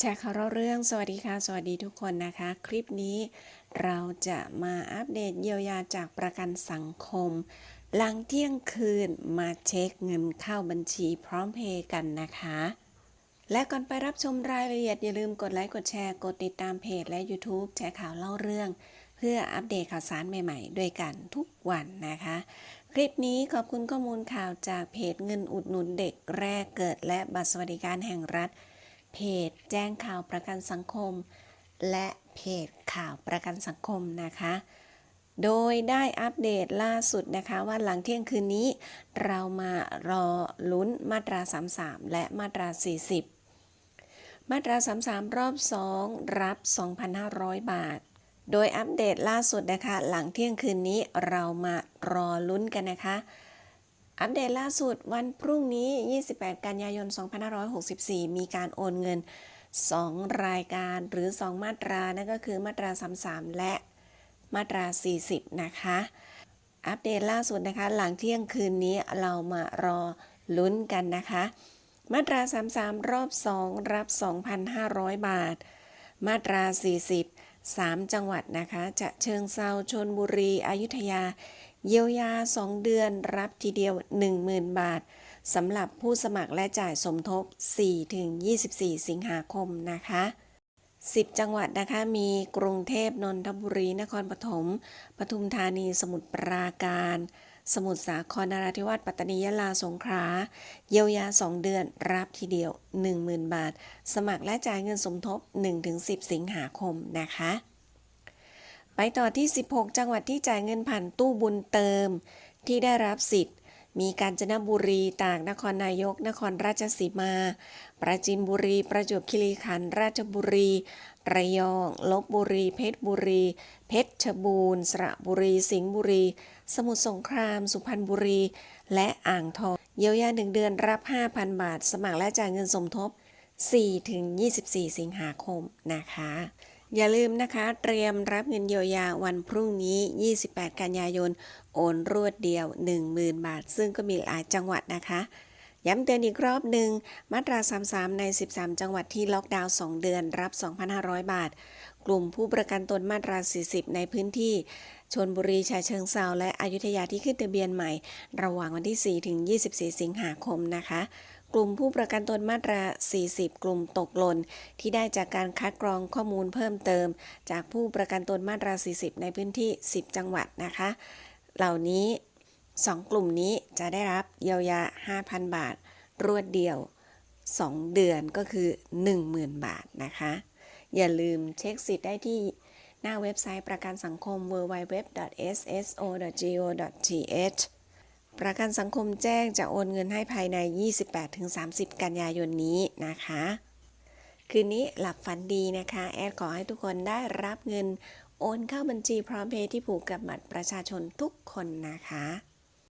แชร์ข่าวเล่าเรื่อง สวัสดีค่ะ สวัสดีทุกคนนะคะ คลิปนี้เราจะมาอัปเดตเยียวยาจากประกันสังคม หลังเที่ยงคืนมาเช็คเงินเข้าบัญชีพร้อมเพย์กันนะคะ และก่อนไปรับชมรายละเอียดอย่าลืมกดไลค์ กดแชร์ กดติดตามเพจและ YouTube แชร์ข่าวเล่าเรื่อง เพื่ออัปเดตข่าวสารใหม่ๆ ด้วยกันทุกวันนะคะ คลิปนี้ขอบคุณข้อมูลข่าวจากเพจเงินอุดหนุนเด็กแรกเกิด และบัตรสวัสดิการแห่งรัฐ เพจแจ้งข่าวประกันสังคม และเพจข่าวประกันสังคมนะคะ โดยได้อัปเดตล่าสุดนะคะว่าหลังเที่ยงคืนนี้ เรามารอลุ้นมาตรา 33 และมาตรา 40 มาตรา 33 รอบ 2 รับ 2,500 บาทโดยอัปเดตล่าสุดนะคะ หลังเที่ยงคืนนี้เรามารอลุ้นกันนะคะ อัปเดตล่าสุดวันพรุ่งนี้ 28 กันยายน 2564 มีการโอนเงิน 2 รายการหรือ 2 มาตรา นั่นก็คือมาตรา 33 และมาตรา 40 นะคะ อัปเดตล่าสุดนะคะ หลังเที่ยงคืนนี้เรามารอลุ้นกันนะคะ มาตรา 33 รอบ 2 รับ 2,500 บาท มาตรา 40 3 จังหวัดนะคะ จะเชิงเซาชนบุรี อยุธยาเยียวยา 2 เดือนรับทีเดียว 10,000 บาทสำหรับผู้สมัครและจ่ายสมทบ 4-24 สิงหาคมนะคะ 10 จังหวัดนะคะ มีกรุงเทพ นนทบุรี นครปฐม ปทุมธานี สมุทรปราการ สมุทรสาคร นราธิวาส ปัตตานี ยะลา สงขลา เยียวยา 2 เดือน รับทีเดียว 10,000 บาท สมัครและจ่ายเงินสมทบ 1-10 สิงหาคมนะคะ ไปต่อที่ 16 จังหวัดที่จ่ายเงินผ่านตู้บุญเติม ที่ได้รับสิทธิ์ มีกาญจนบุรี ตาก นครนายก นครราชสีมา ปราจีนบุรี ประจวบคีรีขันธ์ ราชบุรี ระยอง ลบบุรี เพชรบุรี เพชรบูรณ์ สระบุรี สิงห์บุรี สมุทรสงคราม สุพรรณบุรี และอ่างทอง เยียวยา1เดือนรับ 5,000 บาท สมัครและจ่ายเงินสมทบ 4-24 สิงหาคม นะคะ อย่าลืมนะคะ เตรียมรับเงินเยียวยาวันพรุ่งนี้ 28 กันยายน โอนรวดเดียว 10,000 บาท ซึ่งก็มีหลายจังหวัดนะคะ ย้ำเตือนอีกรอบหนึ่ง มาตรา 33 ใน 13 จังหวัดที่ล็อกดาวน์ 2 เดือนรับ 2,500 บาท กลุ่มผู้ประกันตนมาตรา 40 ในพื้นที่ชนบุรีชายเชิงเซาและอยุธยาที่ขึ้นทะเบียนใหม่ ระหว่างวันที่ 4 ถึง 24 สิงหาคมนะคะ ลุ่มผู้ประกันตนมาตรา 40 กลุ่มตกหล่นที่ได้จากการคัดกรองข้อมูลเพิ่มเติม จากผู้ประกันตนมาตรา 40 ในพื้นที่ 10 จังหวัดนะคะ เหล่านี้ 2 กลุ่มนี้จะได้รับเยียวยา 5,000 บาท รวดเดียว 2 เดือนก็คือ 10,000 บาทนะคะ อย่าลืมเช็คสิทธิ์ได้ที่หน้าเว็บไซต์ประกันสังคม www.sso.go.th ประกันสังคมแจ้งจะโอนเงินให้ภายใน 28-30 กันยายนนี้นะคะ คืนนี้หลับฝันดีนะคะ แอดขอให้ทุกคนได้รับเงินโอนเข้าบัญชีพร้อมเพย์ที่ผูกกับบัตรประชาชนทุกคนนะคะ